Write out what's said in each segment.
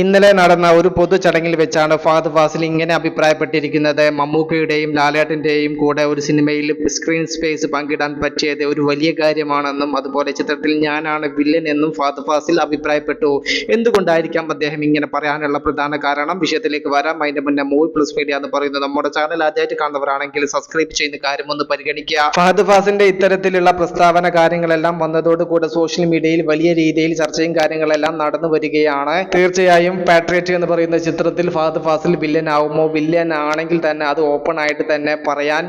ഇന്നലെ നടന്ന ഒരു പൊതുചടങ്ങിൽ വെച്ചാണ് ഫാദ് ഫാസിൽ ഇങ്ങനെ അഭിപ്രായപ്പെട്ടിരിക്കുന്നത്. മമ്മൂക്കയുടെയും ലാലേട്ടന്റെയും കൂടെ ഒരു സിനിമയിൽ സ്ക്രീൻ സ്പേസ് പങ്കിടാൻ പറ്റിയത് ഒരു വലിയ കാര്യമാണെന്നും അതുപോലെ ചിത്രത്തിൽ ഞാനാണ് വില്ലൻ എന്നും ഫാദ് ഫാസിൽ അഭിപ്രായപ്പെട്ടു. എന്തുകൊണ്ടായിരിക്കാം അദ്ദേഹം ഇങ്ങനെ പറയാനുള്ള പ്രധാന കാരണം? വിഷയത്തിലേക്ക് വരാം. അതിന്റെ മുന്നേ മൂവി പ്ലസ് മീഡിയ എന്ന് പറയുന്നത് നമ്മുടെ ചാനൽ ആദ്യമായിട്ട് കാണുന്നവരാണെങ്കിൽ സബ്സ്ക്രൈബ് ചെയ്യുന്ന കാര്യം ഒന്ന് പരിഗണിക്കുക. ഫാദ് ഫാസിന്റെ ഇത്തരത്തിലുള്ള പ്രസ്താവന കാര്യങ്ങളെല്ലാം വന്നതോടുകൂടെ സോഷ്യൽ മീഡിയയിൽ വലിയ രീതിയിൽ ചർച്ചയും കാര്യങ്ങളെല്ലാം നടന്നു വരികയാണ്. തീർച്ചയായും പാട്രിയറ്റ് എന്ന് പറയുന്ന ചിത്രത്തിൽ ഫഹദ് ഫാസിൽ വില്ലൻ ആവുമോ വില്ലൻ ആണെങ്കിൽ തന്നെ അത് ഓപ്പൺ ആയിട്ട് തന്നെ പറയാൻ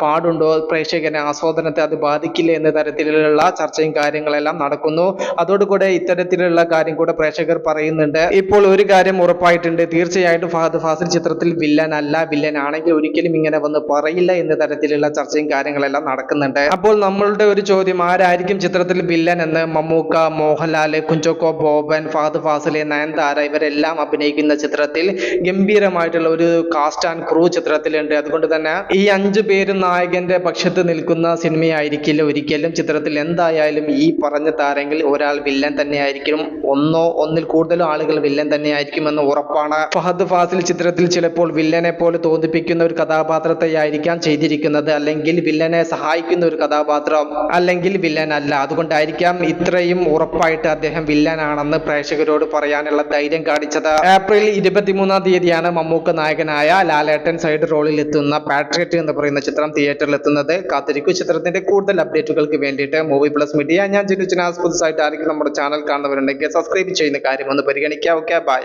പാടുണ്ടോ? പ്രേക്ഷകനെ ആസ്വാദനത്തെ അത് ബാധിക്കില്ല എന്ന തരത്തിലുള്ള ചർച്ചയും കാര്യങ്ങളെല്ലാം നടക്കുന്നു. അതോടുകൂടെ ഇത്തരത്തിലുള്ള കാര്യം കൂടെ പ്രേക്ഷകർ പറയുന്നുണ്ട്. ഇപ്പോൾ ഒരു കാര്യം ഉറപ്പായിട്ടുണ്ട്. തീർച്ചയായിട്ടും ഫഹദ് ഫാസിൽ ചിത്രത്തിൽ വില്ലൻ അല്ല വില്ലൻ ആണെങ്കിൽ ഒരിക്കലും ഇങ്ങനെ വന്ന് പറയില്ല എന്ന തരത്തിലുള്ള ചർച്ചയും കാര്യങ്ങളെല്ലാം നടക്കുന്നുണ്ട്. അപ്പോൾ നമ്മളുടെ ഒരു ചോദ്യം ആരായിരിക്കും ചിത്രത്തിൽ വില്ലൻ എന്ന്? മമ്മൂക്ക മോഹൻലാൽ കുഞ്ചോക്കോ ബോബൻ ഫഹദ് ഫാസിലെ നയൻതാര ഇവരെല്ലാം അഭിനയിക്കുന്ന ചിത്രത്തിൽ ഗംഭീരമായിട്ടുള്ള ഒരു കാസ്റ്റ് ആൻഡ് ക്രൂ ചിത്രത്തിലുണ്ട്. അതുകൊണ്ട് തന്നെ ഈ അഞ്ചു പേര് നായകന്റെ പക്ഷത്ത് നിൽക്കുന്ന സിനിമയായിരിക്കില്ല ഒരിക്കലും. ചിത്രത്തിൽ എന്തായാലും ഈ പറഞ്ഞ താരങ്ങളിൽ ഒരാൾ വില്ലൻ തന്നെയായിരിക്കും. ഒന്നോ ഒന്നിൽ കൂടുതലോ ആളുകൾ വില്ലൻ തന്നെയായിരിക്കുമെന്ന് ഉറപ്പാണ്. ഫഹദ് ഫാസിൽ ചിത്രത്തിൽ ചിലപ്പോൾ വില്ലനെ പോലെ തോന്നിപ്പിക്കുന്ന ഒരു കഥാപാത്രത്തെ ആയിരിക്കാം ചെയ്തിരിക്കുന്നത്. അല്ലെങ്കിൽ വില്ലനെ സഹായിക്കുന്ന ഒരു കഥാപാത്രം അല്ലെങ്കിൽ വില്ലൻ അല്ല. അതുകൊണ്ടായിരിക്കാം ഇത്രയും ഉറപ്പായിട്ട് അദ്ദേഹം വില്ലനാണെന്ന് പ്രേക്ഷകരോട് പറയാനുള്ള ധൈര്യം കാണിച്ചത്. ഏപ്രിൽ ഇരുപത്തിമൂന്നാം തീയതിയാണ് മമ്മൂക്ക നായകനായ ലാലേട്ടൻ സൈഡ് റോളിൽ എത്തുന്ന പാട്രിയറ്റ് എന്ന് പറയുന്ന ചിത്രം തിയേറ്ററിൽ എത്തുന്നത് കാത്തിരിക്കൂ ചിത്രത്തിന്റെ കൂടുതൽ അപ്ഡേറ്റുകൾക്ക് വേണ്ടിയിട്ട് മൂവി പ്ലസ് മീഡിയ ഞാൻ ജിനുചിനാസ് പുതുസായിട്ട് ആരെങ്കിലും നമ്മുടെ ചാനൽ കാണുന്നവരുണ്ടെങ്കിൽ സബ്സ്ക്രൈബ് ചെയ്യുന്ന കാര്യം ഒന്ന് പരിഗണിക്കുക ഓക്കെ ബൈ